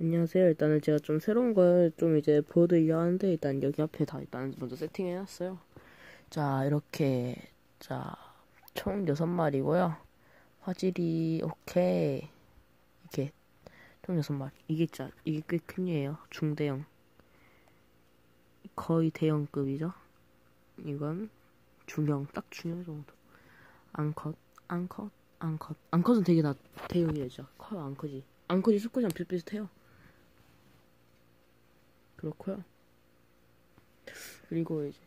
안녕하세요. 일단은 제가 좀 새로운 걸 좀 이제 보여드리려 하는데 일단 여기 앞에 다 일단 먼저 세팅해놨어요. 자 이렇게 자 총 6마리고요. 화질이 오케이 이게 총 6마리 이게 자 이게 꽤 큰이에요. 중대형 거의 대형급이죠. 이건 중형 딱 중형 정도. 앙컷 앙컷 앙컷 앙컷은 되게 다 대형이죠. 커요 앙컷이 앙컷이 스코지랑 비슷비슷해요. 그렇고요. 그리고 이제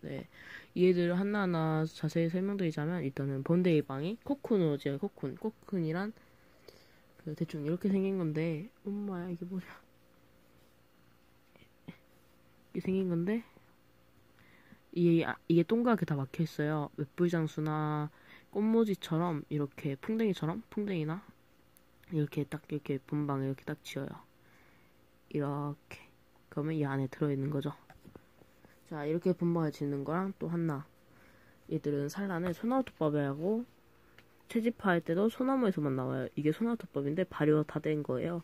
네. 얘들 하나하나 자세히 설명드리자면 일단은 번데이 방이 코쿤으로 제가 코쿤 코쿤이란 그 대충 이렇게 생긴 건데 엄마야 이게 뭐냐. 이게 생긴 건데 이게 아, 이게 동그랗게 다 막혀 있어요. 웹불장수나 꽃모지처럼 이렇게 풍뎅이처럼? 풍뎅이나? 이렇게 딱 이렇게 분방 이렇게 딱 지어요. 이렇게 그러면 이 안에 들어있는 거죠. 자, 이렇게 분방을 짓는 거랑 또 하나. 얘들은 산란을 소나무톱밥이라고 채집할 때도 소나무에서만 나와요. 이게 소나무톱밥인데 발효가 다된 거예요.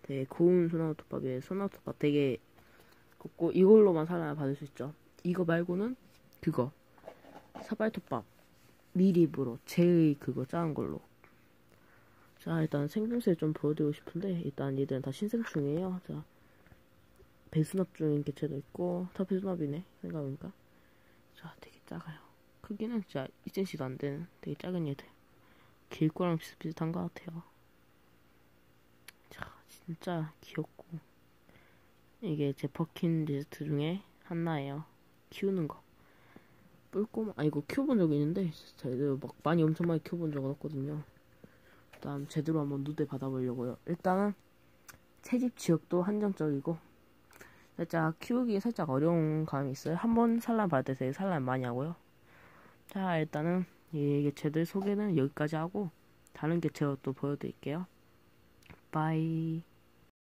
되게 고운 소나무톱밥이에요. 소나무톱밥 되게 곱고 이걸로만 산란을 받을 수 있죠. 이거 말고는 그거 사발톱밥 미립으로 제의 그거 작은 걸로. 자, 일단 생김새를 좀 보여드리고 싶은데 일단 얘들은 다 신생충이에요. 자. 배수납 중인 개체도 있고 다 배수납이네 생각해보니까. 자 되게 작아요. 크기는 진짜 2cm도 안 되는 되게 작은 얘들. 길거랑 비슷비슷한 것 같아요. 자 진짜 귀엽고. 이게 제 버킨 리스트 중에 하나예요. 키우는 거. 뿔꼬마 아 이거 키워본 적이 있는데 애들 막 많이 엄청 많이 키워본 적은 없거든요. 일단 제대로 한번 누대 받아보려고요. 일단은 채집 지역도 한정적이고 살짝 키우기 살짝 어려운 감이 있어요. 한 번 산란 받을 때 산란 많이 하고요. 자, 일단은 이 개체들 소개는 여기까지 하고 다른 개체로 또 보여드릴게요. 바이.